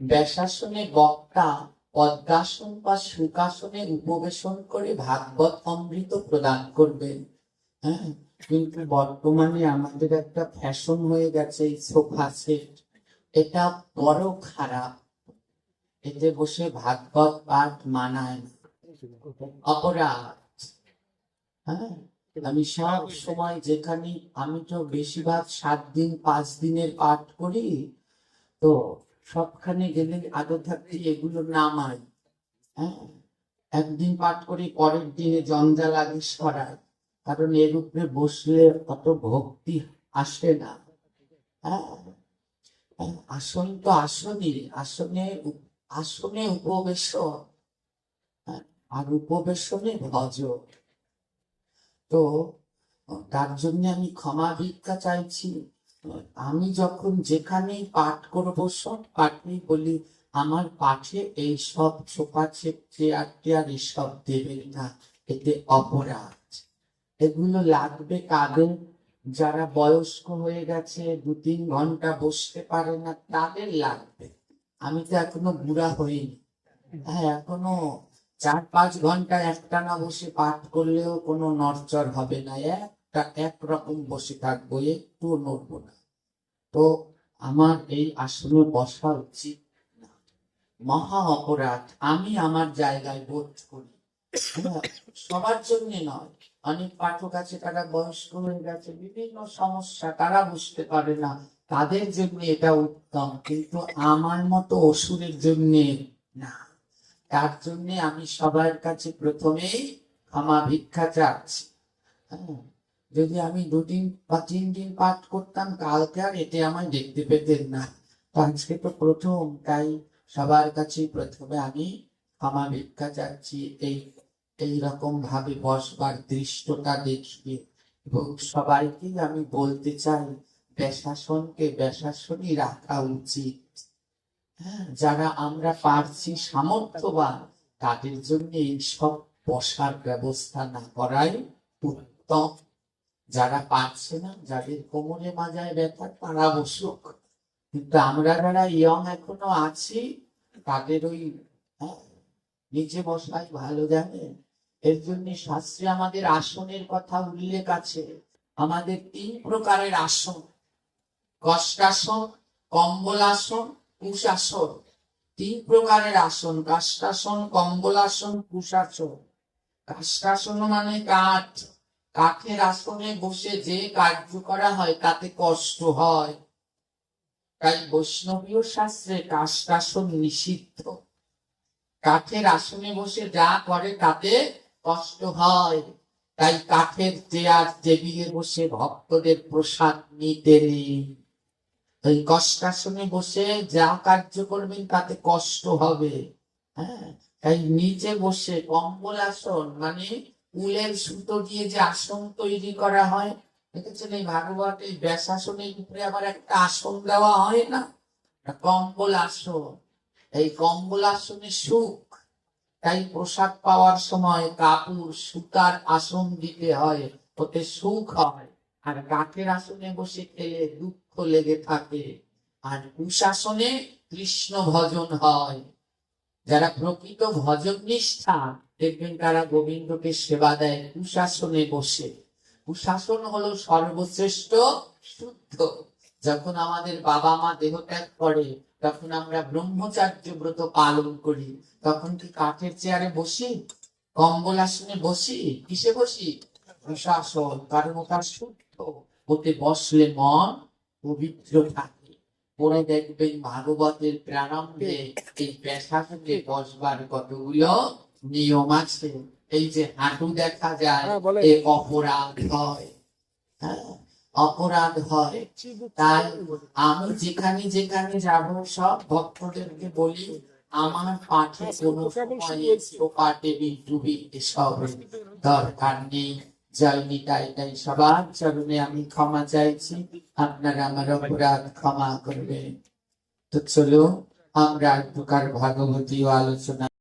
ব্যাসাসনে বক্তা, পদ্মাসন বা সুখাসনে উপবেশন করে ভাগবত অমৃত প্রদান করবেন। হ্যাঁ কিন্তু বর্তমানে আমাদের একটা ফ্যাশন হয়ে গেছে, এই সোফা সেট। এটা বড় খারাপ। এতে বসে ভাগবত পাঠ মানায় অপরাধ। হ্যাঁ আমি সব সময় যেখানে, আমি তো বেশিরভাগ সাত দিন, পাঁচ দিনের পাঠ করি, তো সবখানে গেলে আগে থাকতে এগুলো নামাই হ্যাঁ। একদিন পাঠ করি পরের দিনে জঞ্জাল আগে সরাই। কারণ এর উপরে বসলে অত ভক্তি আসে না। হ্যাঁ? হ্যাঁ, আসন তো আসনই। আসনে আসনে উপবেশন হ্যাঁ, আর উপবেশনে ভজ। তো তার জন্য আমি ক্ষমা ভিক্ষা চাইছি। আমি যখন যেখানেই পাঠ করব, সব পাঠেই বলি, আমার পাঠে এই সব ছোপা চেয়ার টেয়ার এসব দেবেন না, এতে অপরাধ। এগুলো লাগবে কাদের? যারা বয়স্ক হয়ে গেছে দু তিন ঘণ্টা বসতে পারে না, তাদের লাগবে। আমি তো এখনও বুড়া হইনি। হ্যাঁ এখনও চার পাঁচ ঘণ্টা একটানা বসে পাঠ করলেও কোনো নড়চড় হবে না। একটা একরকম বসে থাকব একটু নড়বো না। তো আমার এই আসনে বসা উচিত না। মহা অপরাধ আমি আমার জায়গায় বোধ করি। হ্যাঁ, সবার জন্য নয়। অনেক পাঠক আছে তারা বয়স্ক হয়ে গেছে বিভিন্ন সমস্যা তারা বুঝতে পারে না। তাদের জন্য এটা উত্তম কিন্তু আমার মতো অসুরের জন্য না। তার জন্য আমি সবার কাছে প্রথমেই ক্ষমা ভিক্ষা চাচ্ছি। হ্যাঁ, যদি আমি দুদিন বা তিন দিন পাঠ করতাম, কালকে আর এতে আমায় দেখতে পেতেন না। তো আজকে তো প্রথম, তাই সবার কাছে প্রথমে আমি ক্ষমা ভিক্ষা চাচ্ছি, এই এইরকম ভাবে বসবার দৃশ্যটা দেখিয়ে। এবং সবাইকেই আমি বলতে চাই, বেশাসনকে বেশাসনই রাখা উচিত। হ্যাঁ যারা আমরা পারছি সামর্থ্যবান, তাদের জন্য এইসব বসার ব্যবস্থা না করাই উত্তম। যারা পারছে না যাদের কোমরে মাজায় ব্যথা তারা বসুক কিন্তু আমরা যারা ইয়ং এখনও আছি তাদের ওই হ্যাঁ, নিচে বসাই ভালো জানে। এর জন্য শাস্ত্রে আমাদের আসনের কথা উল্লেখ আছে। আমাদের তিন প্রকারের আসন। কষ্টাসন কম্বলাসন কুশাসন। তিন প্রকারের আসন। কাষ্টাসন কম্বলাসন কুশাসন। কাষ্টাসন মানে কাঠ। কাঠের আসনে বসে যে কার্য করা হয়, তাতে কষ্ট হয়। তাই বৈষ্ণবীয় শাস্ত্রে কাষ্টাসন নিষিদ্ধ। কাঠের আসনে বসে যা করে, তাতে কষ্ট হয়। তাই কাঠের চেয়ার টেবিলে বসে ভক্তদের প্রসাদ নিতে নেই। কষ্টাসনে বসে যা কার্য করবেন, তাতে কষ্ট হবে। হ্যাঁ তাই নিচে বসে কম্বল আসন মানে উলের সুতো দিয়ে যে আসন তৈরি করা হয় দেখেছেন এই ভাগবত এই ব্যাসাসনের উপরে আবার একটা আসন দেওয়া হয় না? কম্বল আসন। এই কম্বল আসনে সুখ। তাই প্রসাদ পাওয়ার সময় কাপড় সুতার আসন দিতে হয়, ওতে সুখ হয়। আর কাঠের আসনে বসে খেলে দুঃখ লেগে থাকে। আর কুশাসনে কৃষ্ণ ভজন হয়। যারা প্রকৃত ভজন নিষ্ঠা দেখবেন তারা গোবিন্দকে সেবা দেয় কুশাসনে বসে। কুশাসন হলো সর্বশ্রেষ্ঠ শুদ্ধ। যখন আমাদের বাবা মা দেহত্যাগ করে, তখন আমরা ব্রহ্মচার্য ব্রত পালন করি। তখন কি কাঠের চেয়ারে বসি? কম্বল আসনে বসি? কিসে বসি? কুশাসন কারণ ওটা শুদ্ধ। ওতে বসলে মন পবিত্র থাকে। পরে দেখবেন ভাগবতের প্রারম্ভে এই পেশাকে বসবার কতগুলো নিয়ম আছে এই যে হাঁটু দেখা যায় হ্যাঁ, এ অপরাধ হয়। হ্যাঁ অপরাধ হয়। তাই আমি যেখানে যেখানে যাব সব ভক্তদেরকে বলি আমার পাঠে কোনো বিদ্রুবি এসব দরকার নেই। জয় নিতাই তাই সবার চরণে আমি ক্ষমা চাইছি। আপনারা আমার অপরাধ ক্ষমা করবেন। তো চলো আমরা এক প্রকার ভাগবতী আলোচনা